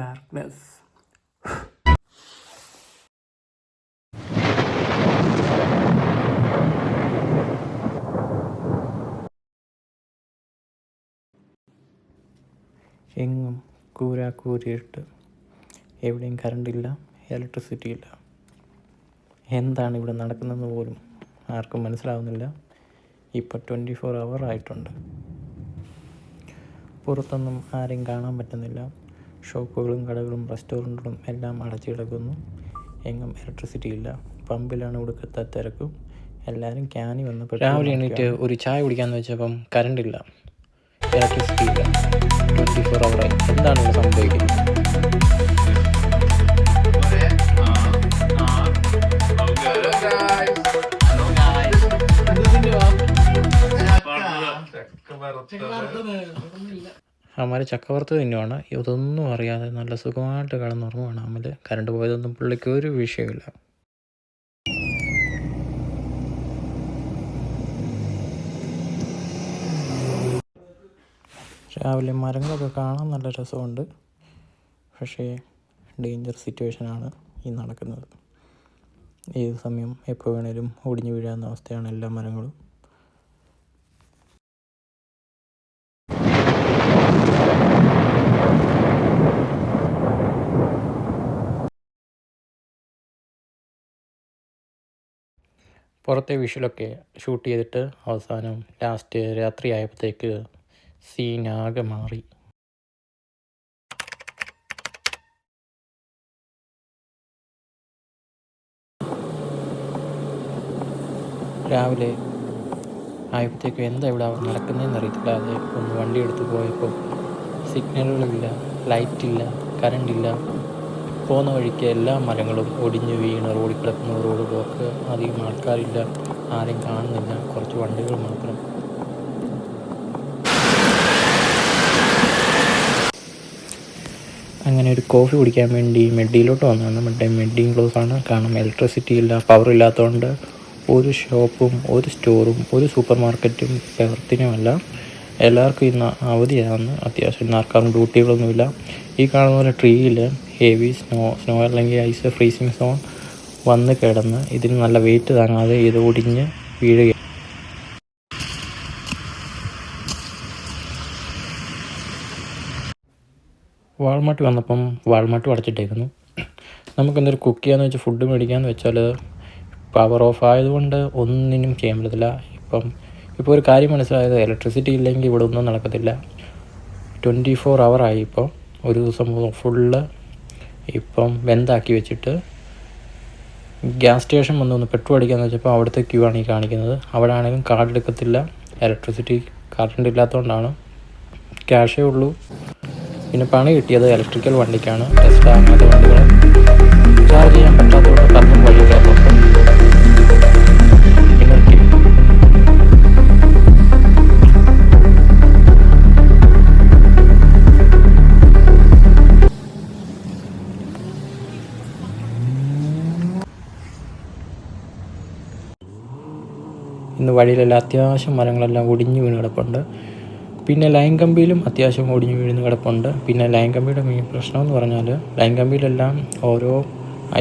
darkness. എങ്ങും കൂരാക്കൂരിയിട്ട് എവിടെയും കറണ്ടില്ല ഇലക്ട്രിസിറ്റി ഇല്ല. എന്താണ് ഇവിടെ നടക്കുന്നതെന്ന് പോലും ആർക്കും മനസ്സിലാവുന്നില്ല. ഇപ്പോൾ ട്വന്റി ഫോർ അവർ ആയിട്ടുണ്ട്. പുറത്തൊന്നും ആരെയും കാണാൻ പറ്റുന്നില്ല. ഷോപ്പുകളും കടകളും റെസ്റ്റോറന്റുകളും എല്ലാം അടച്ചു കിടക്കുന്നു. എങ്ങും ഇലക്ട്രിസിറ്റി ഇല്ല. പമ്പിലാണ് ഇവിടുത്തെ തിരക്കും. എല്ലാവരും ക്യാനി വന്ന് രാവിലെ എണീറ്റ് ഒരു ചായ കുടിക്കാമെന്ന് വെച്ചപ്പം കറണ്ട് ഇല്ല. ഇലക്ട്രിസിറ്റി ഇല്ല. ട്വന്റി ഫോർ അവർ എന്താണ് ഇവിടെ സംഭവിക്കുന്നത്? അമ്മ ചക്കവർത്ത് തന്നെയാണ് ഇതൊന്നും അറിയാതെ നല്ല സുഖമായിട്ട് കിടന്നുറങ്ങുവാണ് അമ്മൽ കറണ്ട് പോയതൊന്നും പുള്ളിക്ക് ഒരു വിഷയമില്ല രാവിലെ മരങ്ങളൊക്കെ കാണാൻ നല്ല രസമുണ്ട്. പക്ഷേ ഡേഞ്ചർ സിറ്റുവേഷനാണ് ഈ നടക്കുന്നത്. ഏത് സമയം എപ്പോൾ വേണേലും ഒടിഞ്ഞു വീഴാവുന്ന അവസ്ഥയാണ് എല്ലാ മരങ്ങളും. പുറത്തെ വിഷ്വലൊക്കെ ഷൂട്ട് ചെയ്തിട്ട് അവസാനം ലാസ്റ്റ് രാത്രി ആയപ്പോഴത്തേക്ക് സീനാകെ മാറി. രാവിലെ ആയപ്പോഴത്തേക്കും എന്താ ഇവിടെ നടക്കുന്നതെന്ന് അറിയത്തില്ലാതെ ഒന്ന് വണ്ടി എടുത്ത് പോയപ്പോൾ സിഗ്നലുകളില്ല ലൈറ്റില്ല കറണ്ടില്ല പോകുന്ന വഴിക്ക് എല്ലാ മരങ്ങളും ഒടിഞ്ഞു വീണ് റോഡിൽ കിടക്കുന്ന റോഡ് ബ്ലോക്ക് അധികം ആൾക്കാരില്ല ആരെയും കാണുന്നില്ല. കുറച്ച് വണ്ടികൾ മാത്രം. അങ്ങനെ ഒരു കോഫി കുടിക്കാൻ വേണ്ടി മെഡിയിലോട്ട് വന്നതാണ്. മറ്റേ മെഡിയും ക്ലോസ് ആണ്. കാരണം ഇലക്ട്രിസിറ്റി ഇല്ല പവർ ഇല്ലാത്തതുകൊണ്ട് ഒരു ഷോപ്പും ഒരു സ്റ്റോറും ഒരു സൂപ്പർ മാർക്കറ്റും പ്രവർത്തനമല്ല എല്ലാവർക്കും ഇന്ന് അവധിയാണ്. അത്യാവശ്യം ആർക്കാരും ഡ്യൂട്ടികളൊന്നുമില്ല ഈ കാണുന്ന പോലെ ട്രീയിൽ ഹെവി സ്നോ സ്നോ അല്ലെങ്കിൽ ഐസ് ഫ്രീസിങ് സോൺ വന്ന് കിടന്ന് ഇതിന് നല്ല വെയിറ്റ് താങ്ങാതെ ഇത് ഒടിഞ്ഞ് വീഴുക. വാൾമാർട്ട് വന്നപ്പം വാൾമാർട്ട് അടച്ചിട്ടേക്കുന്നു. നമുക്ക് എന്തൊരു കുക്ക് ചെയ്യാന്ന് വെച്ചാൽ ഫുഡ് മേടിക്കാന്ന് വെച്ചാൽ പവർ ഓഫ് ആയതുകൊണ്ട് ഒന്നിനും ചെയ്യാൻ പറ്റത്തില്ല. ഇപ്പം ഇപ്പോൾ ഒരു കാര്യം മനസ്സിലായത് ഇലക്ട്രിസിറ്റി ഇല്ലെങ്കിൽ ഇവിടെ ഒന്നും നടക്കത്തില്ല. ട്വന്റി ഫോർ ആയി ഇപ്പോൾ ഒരു ദിവസം ഫുള്ള് ഇപ്പം വെന്താക്കി വെച്ചിട്ട് ഗ്യാസ് സ്റ്റേഷൻ വന്ന് ഒന്ന് പെട്രോൾ അടിക്കാന്ന് വെച്ചപ്പോൾ അവിടുത്തെ ക്യൂ ആണ് ഈ കാണിക്കുന്നത്. അവിടെ ആണെങ്കിലും കാർഡ് എടുക്കത്തില്ല ഇലക്ട്രിസിറ്റി കറണ്ട് ഇല്ലാത്തതുകൊണ്ടാണ് ക്യാഷേ ഉള്ളൂ. പിന്നെ പണി കിട്ടിയത് ഇലക്ട്രിക്കൽ വണ്ടിക്കാണ്. ടെസ്റ്റ് അങ്ങനത്തെ വണ്ടികൾ ഇന്ന് വഴിയിലെല്ലാം അത്യാവശ്യം മരങ്ങളെല്ലാം ഒടിഞ്ഞു വീണ് കിടപ്പുണ്ട്. പിന്നെ ലൈൻ കമ്പിയിലും അത്യാവശ്യം ഒടിഞ്ഞു വീഴുന്ന കിടപ്പുണ്ട്. പിന്നെ ലൈൻ കമ്പിയുടെ മെയിൻ പ്രശ്നം എന്ന് പറഞ്ഞാൽ ലൈൻ കമ്പിയിലെല്ലാം ഓരോ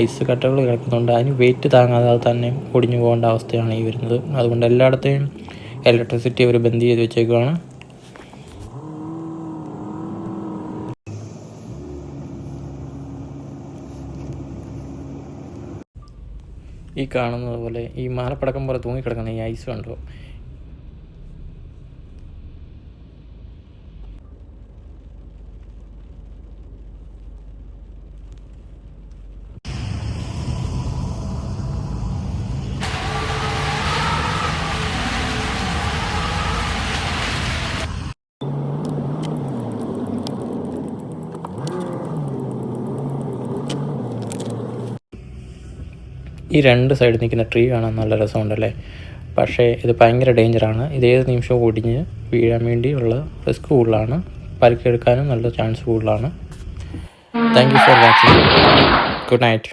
ഐസ് കട്ടകൾ കിടക്കുന്നുണ്ട്. അതിന് വെയിറ്റ് താങ്ങാതെ തന്നെ ഒടിഞ്ഞു പോകേണ്ട അവസ്ഥയാണ് ഈ വരുന്നത്. അതുകൊണ്ട് എല്ലായിടത്തെയും ഇലക്ട്രിസിറ്റി അവർ ബന്ദ് ചെയ്ത് വെച്ചേക്കുവാണ്. ഈ കാണുന്നത് പോലെ ഈ മാലപ്പടക്കം പോലെ തൂങ്ങിക്കിടക്കുന്ന ഈ ഐസ് കണ്ടോ? ഈ രണ്ട് സൈഡിൽ നിൽക്കുന്ന ട്രീ കാണാൻ നല്ല രസമുണ്ടല്ലേ? പക്ഷേ ഇത് ഭയങ്കര ഡേഞ്ചറാണ് ഇത് ഏത് നിമിഷവും ഒടിഞ്ഞ് വീഴാൻ വേണ്ടിയുള്ള റിസ്ക് കൂടുതലാണ്. പരിക്കെടുക്കാനും നല്ല ചാൻസ് കൂടുതലാണ്. Thank you for watching good night